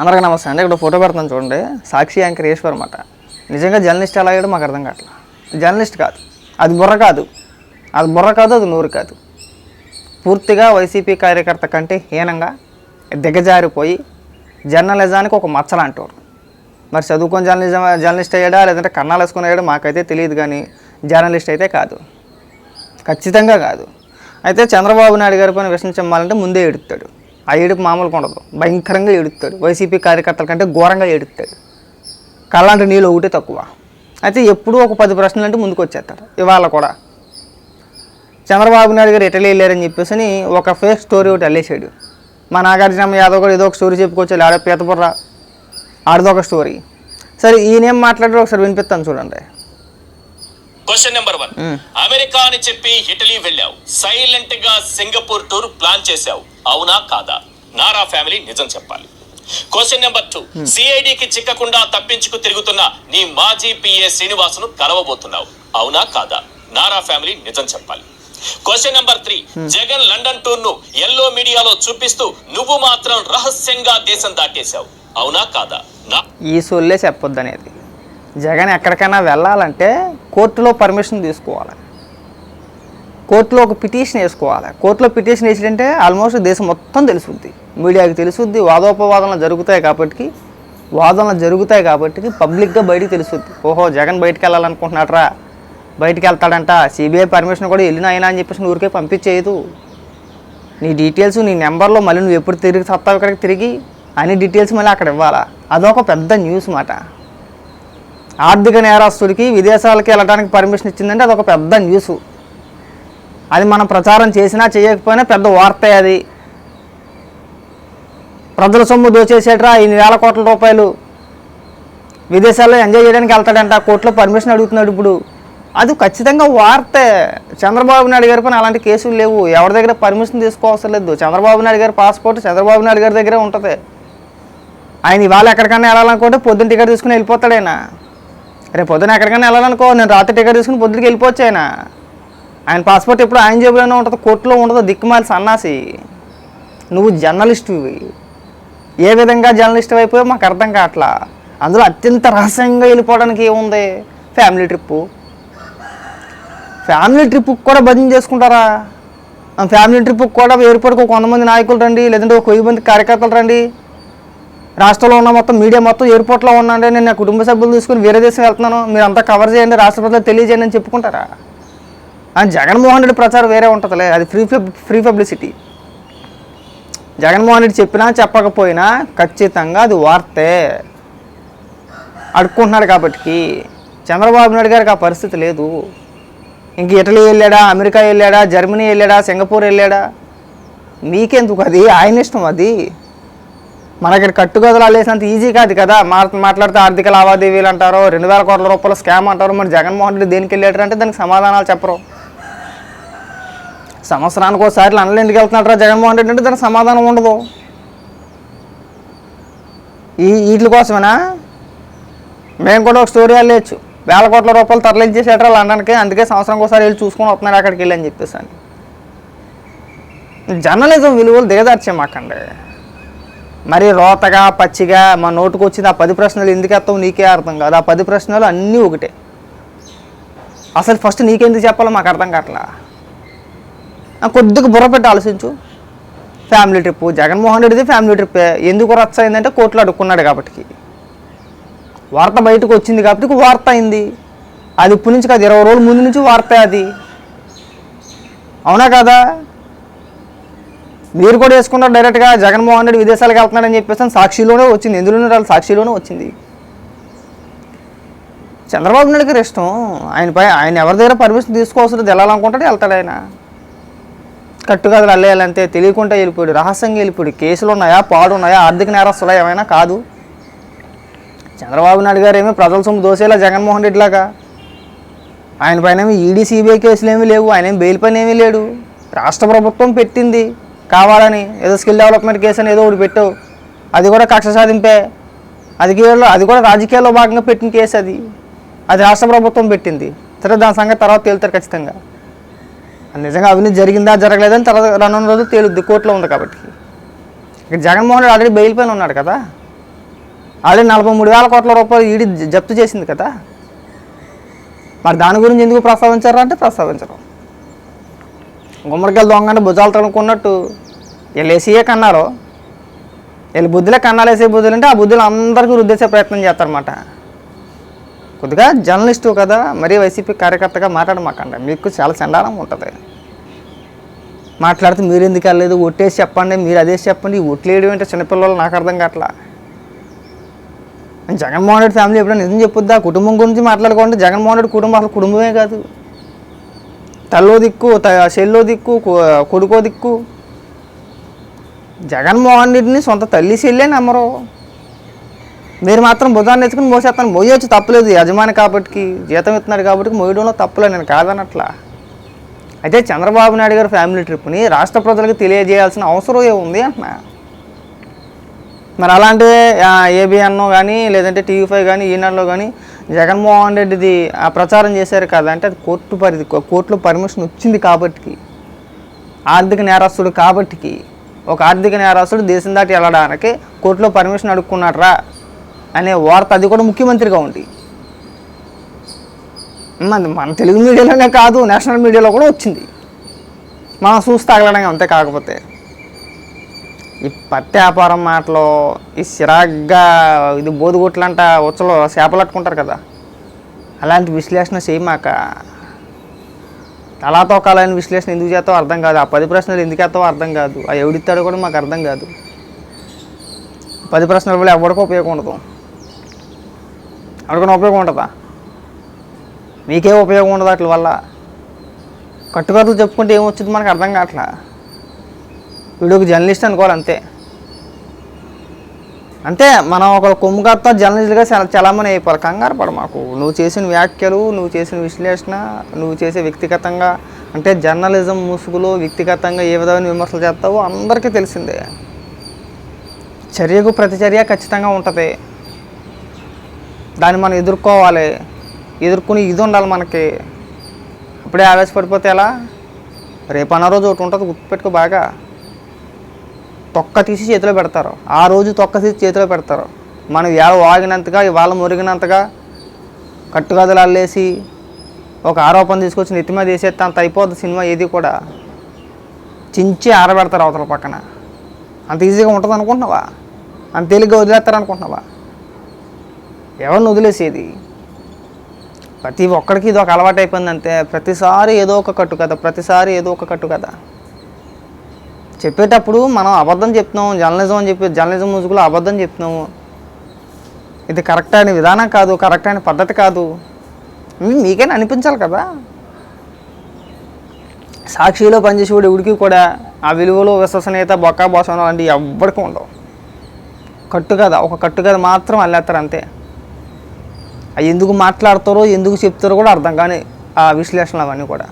అందరికీ నమస్తే అండి. ఇక్కడ ఫోటో పెడతాను చూడండి. సాక్షి యాంకర్ ఈశ్వర్ అన్నమాట. నిజంగా జర్నలిస్ట్ ఎలా అయ్యాడో మాకు అర్థం కావట్లేదు జర్నలిస్ట్ కాదు. అది బుర్ర కాదు. అది బుర్ర కాదు అది నూరు కాదు. పూర్తిగా వైసీపీ కార్యకర్త కంటే హీనంగా దిగజారిపోయి జర్నలిజానికి ఒక మచ్చలాంటోరు మరి చదువుకొని జర్నలిజం జర్నలిస్ట్ అయ్యాడా? లేదంటే కన్నాలు వేసుకుని అయ్యాడా మాకైతే తెలియదు కానీ జర్నలిస్ట్ అయితే కాదు. ఖచ్చితంగా కాదు. అయితే చంద్రబాబు నాయుడు గారి పైన విషయం చెమ్మాలంటే ముందే ఎడుతాడు ఆ ఏడుపు మామూలుగా ఉండదు. భయంకరంగా ఏడుతాడు. వైసీపీ కార్యకర్తల కంటే ఘోరంగా ఎడుతాడు కళ్ళంటి నీళ్ళు ఒకటే తక్కువ. అయితే ఎప్పుడూ ఒక పది ప్రశ్నలు అంటే ముందుకు వచ్చేస్తారు ఇవాళ కూడా. చంద్రబాబు నాయుడు గారు ఇటలీ వెళ్ళారని చెప్పేసి అని ఒక ఫేక్ స్టోరీ ఒకటి వెళ్ళేసాడు మా నాగార్జున యాదవ్ కూడా ఏదో ఒక స్టోరీ చెప్పుకోవచ్చు. ఆడ పీతబుర్ర ఆడదొక స్టోరీ. సరే ఈయనేం మాట్లాడారో ఒకసారి వినిపిస్తాను చూడండి. క్వశ్చన్ నెంబర్ వన్ అమెరికా అని చెప్పి ఇటలీ వెళ్ళావు. సైలెంట్గా సింగపూర్ టూర్ ప్లాన్ చేశావు. అవునా కాదా? నారా ఫ్యామిలీ నిజం చెప్పాలి. క్వశ్చన్ నెంబర్ టూ సిఐడికి చిక్కకుండా తప్పించుకు తిరుగుతున్న నీ మాజీ పిఏ శ్రీనివాసును కలవబోతున్నావు. అవునా కాదా? నారా ఫ్యామిలీ నిజం చెప్పాలి. Question number three Jagan London టూర్ను yellow మీడియాలో చూపిస్తూ నువ్వు మాత్రం రహస్యంగా దేశం దాటేశావు. అవునా కాదా? ఈ సొల్లే చెప్పొద్దు అనేది జగన్ ఎక్కడికైనా వెళ్ళాలంటే కోర్టులో పర్మిషన్ తీసుకోవాలి. కోర్టులో ఒక పిటిషన్ వేసుకోవాలి. కోర్టులో పిటిషన్ వేసిడంటే ఆల్మోస్ట్ దేశం మొత్తం తెలుసుద్ది. మీడియాకి తెలుసుద్ది వాదోపవాదనలు జరుగుతాయి కాబట్టి వాదనలు జరుగుతాయి కాబట్టి పబ్లిక్గా బయటికి తెలుసుద్ది. ఓహో జగన్ బయటికి వెళ్ళాలనుకుంటున్నాడరా. బయటికి వెళ్తాడంట. సిబిఐ పర్మిషన్ కూడా వెళ్ళిన అయినా అని చెప్పేసి ఊరికే పంపించేయదు. నీ డీటెయిల్స్ నీ నెంబర్లో మళ్ళీ నువ్వు ఎప్పుడు తిరిగి సత్తావు ఇక్కడికి తిరిగి అన్ని డీటెయిల్స్ మళ్ళీ అక్కడ ఇవ్వాలా? అదొక పెద్ద న్యూస్ మాట. ఆర్థిక నేరస్తుడికి విదేశాలకి వెళ్ళడానికి పర్మిషన్ ఇచ్చిందంటే అదొక పెద్ద న్యూస్ అది మనం ప్రచారం చేసినా చేయకపోయినా పెద్ద వార్తే అది. ప్రజల సొమ్ము దోచేసేట్రా ఐదు వేల కోట్ల రూపాయలు. విదేశాల్లో ఎంజాయ్ చేయడానికి వెళ్తాడంట కోర్టులో పర్మిషన్ అడుగుతున్నాడు ఇప్పుడు. అది ఖచ్చితంగా వార్తే. చంద్రబాబు నాయుడు గారి పైన అలాంటి కేసులు లేవు. ఎవరి దగ్గర పర్మిషన్ తీసుకోవసరం లేదు. చంద్రబాబు నాయుడు గారి పాస్పోర్ట్ చంద్రబాబు నాయుడు గారి దగ్గరే ఉంటుంది. ఆయన ఇవాళ ఎక్కడికైనా వెళ్ళాలనుకుంటే పొద్దున్న టికెట్ తీసుకుని వెళ్ళిపోతాడైనా రేపు పొద్దున ఎక్కడికైనా వెళ్ళాలనుకో నేను రాత్రి టికెట్ తీసుకుని పొద్దుకి వెళ్ళిపోవచ్చు ఆయన. ఆయన పాస్పోర్ట్ ఎప్పుడు ఆయన జేబులోనే ఉంటుంది కోర్టులో ఉండదు దిక్కుమాలి సన్నాసి. నువ్వు జర్నలిస్టువి ఏ విధంగా జర్నలిస్ట్ అయిపోయో మాకు అర్థం కావట్లా? అందులో అత్యంత రహస్యంగా వెళ్ళిపోవడానికి ఏముంది? Family trip. ఫ్యామిలీ ట్రిప్కి కూడా భజన చేసుకుంటారా? ఆ ఫ్యామిలీ ట్రిప్కి కూడా ఎయిర్పోర్ట్కి ఒక నాయకులు రండి లేదంటే ఒక వెయ్యి మంది కార్యకర్తలు రండి. రాష్ట్రంలో ఉన్న మొత్తం మీడియా మొత్తం ఎయిర్పోర్ట్లో ఉన్నాండి నేను నా కుటుంబ సభ్యులు తీసుకుని వేరే దేశం వెళ్తున్నాను మీరు అంతా కవర్ చేయండి రాష్ట్ర ప్రజలు తెలియజేయండి అని చెప్పుకుంటారా? ఆ జగన్మోహన్ రెడ్డి ప్రచారం వేరే ఉంటుందిలే అది free free publicity Jaganmohan Reddy చెప్పినా చెప్పకపోయినా ఖచ్చితంగా అది వార్తే. అడుక్కుంటున్నాడు కాబట్టి చంద్రబాబు నాయుడు గారికి ఆ పరిస్థితి లేదు. ఇంక ఇటలీ వెళ్ళాడా అమెరికా వెళ్ళాడా జర్మనీ వెళ్ళాడా సింగపూర్ వెళ్ళాడా? మీకెందుకు అది? ఆయన ఇష్టం అది. మన ఇక్కడ అల్లేసినంత ఈజీ కాదు కదా. మాట్లాడితే ఆర్థిక లావాదేవీలు అంటారు రెండు వేల కోట్ల రూపాయల స్కామ్ అంటారు మరి జగన్మోహన్ రెడ్డి దేనికి వెళ్ళాడు అంటే దానికి సమాధానాలు చెప్పరు. సంవత్సరానికి ఒకసారి లండన్ ఇంటికి వెళ్తున్నాడు జగన్మోహన్ రెడ్డి అంటే దానికి సమాధానం ఉండదు. ఈ వీటి కోసమేనా? మేము కూడా ఒక స్టోరీ వెళ్ళచ్చు వేల కోట్ల రూపాయలు తరలించేసేట్రా లండన్కి అందుకే సంవత్సరం ఒకసారి వెళ్ళి చూసుకొని వస్తున్నారు అక్కడికి వెళ్ళి అని చెప్పేసి అని. జర్నలిజం విలువలు దిగదార్చే మాకండి. మరి రోతగా పచ్చిగా మా నోటుకు వచ్చింది ఆ పది ప్రశ్నలు ఎందుకు ఎత్తావు నీకే అర్థం కాదు. ఆ పది ప్రశ్నలు అన్నీ ఒకటే. అసలు ఫస్ట్ నీకెందుకు చెప్పాలో మాకు అర్థం కావట్లా? కొద్దిగా బుర్ర పెట్టి ఆలోచించు. ఫ్యామిలీ ట్రిప్ జగన్మోహన్ రెడ్డిది ఫ్యామిలీ ట్రిప్. ఎందుకు రచ్చ అయిందంటే కోర్టులో అడుక్కున్నాడు కాబట్టి. వార్త బయటకు వచ్చింది కాబట్టి వార్త అయింది. అది ఇప్పటి నుంచి కాదు ఇరవై రోజుల ముందు నుంచి వార్త అది. అవునా కదా? మీరు కూడా వేసుకున్నారు డైరెక్ట్గా జగన్మోహన్ రెడ్డి విదేశాలకు వెళ్తున్నాడని చెప్పేసి సాక్షిలోనే వచ్చింది. ఎందులోనే వాళ్ళ సాక్షిలోనే వచ్చింది. చంద్రబాబు నాయుడు గారి ఇష్టం. ఆయనపై ఆయన ఎవరి దగ్గర పర్మిషన్ తీసుకోవాల్సింది వెళ్ళాలనుకుంటాడు వెళ్తాడు ఆయన. కట్టుకథలు అల్లేయాలంటే తెలియకుండా వెళ్ళిపోయాడు. రహస్యంగా వెళ్ళిపోయాడు. కేసులు ఉన్నాయా? పాడు ఉన్నాయా ఆర్థిక నేరస్తులా ఏమైనా కాదు. చంద్రబాబు నాయుడు గారు ఏమీ ప్రజల సొమ్ము దోసేలా జగన్మోహన్ రెడ్డి లాగా. ఆయన పైన ఏమీ ఈడీ సిబిఐ కేసులు ఏమీ లేవు. ఆయన ఏం బెయిల్ పైన ఏమీ లేడు. రాష్ట్ర ప్రభుత్వం పెట్టింది. కావాలని ఏదో స్కిల్ డెవలప్మెంట్ కేసు అని ఏదో ఒకటి పెట్టావు అది కూడా కక్ష సాధింపే. అది కేవలం అది కూడా రాజకీయాల్లో భాగంగా పెట్టిన కేసు అది. అది రాష్ట్ర ప్రభుత్వం పెట్టింది. సరే దాని సంగతి తర్వాత తేలుతారు ఖచ్చితంగా. నిజంగా అవినీతి జరిగిందా జరగలేదని తర్వాత రానున్న రోజు తేలుద్ది కోర్టులో ఉంది కాబట్టి. ఇక్కడ జగన్మోహన్ రెడ్డి ఆల్రెడీ బెయిల్ పైన ఉన్నాడు కదా. ఆల్రెడీ నలభై మూడు వేల కోట్ల రూపాయలు ఈడీ జప్తు చేసింది కదా. మరి దాని గురించి ఎందుకు ప్రస్తావించారు అంటే ప్రస్తావించరు. గుమ్మడికాయలు దొంగని భుజాలు తడుకున్నట్టు వీళ్ళు వేసియే కన్నారు వీళ్ళు బుద్ధులే కన్నాలు వేసే బుద్ధులు అంటే ఆ బుద్ధులు అందరికీ రుద్దేసే ప్రయత్నం చేస్తారన్నమాట. కొద్దిగా జర్నలిస్టు కదా మరీ వైసీపీ కార్యకర్తగా మాట్లాడమాకండి మీకు చాలా చండాలం ఉంటుంది. మాట్లాడితే మీరు ఎందుకు వెళ్ళలేదు? ఒట్టేసి చెప్పండి మీరు అదే చెప్పండి. ఒట్లేయడం ఏంటో చిన్నపిల్లలు నాకు అర్థం కావట్లా. జగన్మోహన్ రెడ్డి ఫ్యామిలీ ఎప్పుడైనా నిజం చెప్పొద్దా? కుటుంబం గురించి మాట్లాడుకోండి. జగన్మోహన్ రెడ్డి కుటుంబం అసలు కుటుంబమే కాదు. తల్లో దిక్కు త- చెల్లో దిక్కు కొడుకో దిక్కు. జగన్మోహన్ రెడ్డిని సొంత తల్లి చెల్లే నమ్మరు. మీరు మాత్రం భుజాన్ని ఎత్తుకుని మోసేస్తాను. మోయొచ్చు తప్పలేదు యజమాని కాబట్టి జీతం ఇస్తున్నాడు కాబట్టి మోయడంలో తప్పలేదు నేను కాదనట్లా. అయితే చంద్రబాబు నాయుడు గారి ఫ్యామిలీ ట్రిప్ని రాష్ట్ర ప్రజలకు తెలియజేయాల్సిన అవసరం ఏముంది అంటున్నా? మరి అలాంటి ఏబిఎన్ కానీ లేదంటే టీవీ ఫైవ్ కానీ ఈనాడులో కానీ జగన్మోహన్ రెడ్డిది ఆ ప్రచారం చేశారు కదా అంటే అది కోర్టు పరిధి కోర్టులో పర్మిషన్ వచ్చింది కాబట్టి ఆర్థిక నేరస్తుడు కాబట్టికి ఒక ఆర్థిక నేరస్తుడు దేశం దాటి వెళ్ళడానికి కోర్టులో పర్మిషన్ అడుక్కున్నారా అనే వార్త అది కూడా ముఖ్యమంత్రిగా ఉంది. మన తెలుగు మీడియాలోనే కాదు నేషనల్ మీడియాలో కూడా వచ్చింది. మనం చూసి తగలడం అంతే కాకపోతే. ఈ పత్తి వ్యాపారం మాటలు ఈ సిరాగ్గా ఇది బోధుగుట్లంట ఉచ్చలో చేపలు అట్టుకుంటారు కదా అలాంటి విశ్లేషణ చేయమాక. తలాతోకాలని విశ్లేషణ ఎందుకు చేస్తావు అర్థం కాదు. ఆ పది ప్రశ్నలు ఎందుకు వేస్తావో అర్థం కాదు. ఆ ఎవడిస్తాడో కూడా మాకు అర్థం కాదు. పది ప్రశ్నల వల్ల ఎవరికో ఉపయోగం ఉండదు. ఎవరికైనా ఉపయోగం ఉంటుందా మీకే ఉపయోగం ఉండదు వాటి వల్ల. కట్టుకథలు చెప్పుకుంటే ఏమొచ్చింది మనకు అర్థం కావట్లా? వీడికి జర్నలిస్ట్ అనుకోవాలి అంతే. అంటే మనం ఒక కొమ్ముకత్త జర్నలిస్ట్గా చలామణి అయిపోవాలి. కంగారు పడ మాకు. నువ్వు చేసిన వ్యాఖ్యలు నువ్వు చేసిన విశ్లేషణ నువ్వు చేసే వ్యక్తిగతంగా అంటే జర్నలిజం ముసుగులో వ్యక్తిగతంగా ఏ విధమైన విమర్శలు చేస్తావో అందరికీ తెలిసిందే. చర్యకు ప్రతిచర్య ఖచ్చితంగా ఉంటుంది. దాన్ని మనం ఎదుర్కోవాలి. ఎదుర్కొని ఇది ఉండాలి మనకి. అప్పుడే ఆవేశపడిపోతే ఎలా? రేపు అన్న రోజు ఒకటి ఉంటుంది గుర్తుపెట్టుకో బాగా. తొక్క తీసి చేతిలో పెడతారు. ఆ రోజు తొక్క తీసి చేతిలో పెడతారు. మనం ఇవాళ వాగినంతగా ఇవాళ మురిగినంతగా కట్టుకథలు అల్లేసి ఒక ఆరోపణ తీసుకొచ్చి నెత్తి తీసేస్తే వేసేస్తే అంత అయిపోద్ది సినిమా ఏది కూడా. చించి ఆరబెడతారు అవతల పక్కన. అంత ఈజీగా ఉంటుంది అనుకుంటున్నావా? అంత తేలిగ్గా వదిలేస్తారు అనుకుంటున్నావా ఎవరిని వదిలేసేది? ప్రతి ఒక్కడికి ఇది ఒక అలవాటు అయిపోయింది అంతే ప్రతిసారి ఏదో ఒక కట్టు కదా ప్రతిసారి ఏదో ఒక కట్టు కదా చెప్పేటప్పుడు మనం అబద్ధం చెప్తున్నాం జర్నలిజం అని చెప్పి జర్నలిజం ముసుగులో అబద్ధం చెప్తున్నాము. ఇది కరెక్ట్ అయిన విధానం కాదు కరెక్ట్ అయిన పద్ధతి కాదు. మీకైనా అనిపించాలి కదా? సాక్షిలో పనిచేసేవాడు ఎవడికి కూడా ఆ విలువలో విశ్వసనీయత బొక్క బోసన లాంటివి ఎవ్వడికి ఉండవు. కట్టు కథ ఒక కట్టు కథ మాత్రం అల్లేస్తారు అంతే. అవి ఎందుకు మాట్లాడతారో ఎందుకు చెప్తారో కూడా అర్థం కానీ ఆ విశ్లేషణలు అవన్నీ కూడా.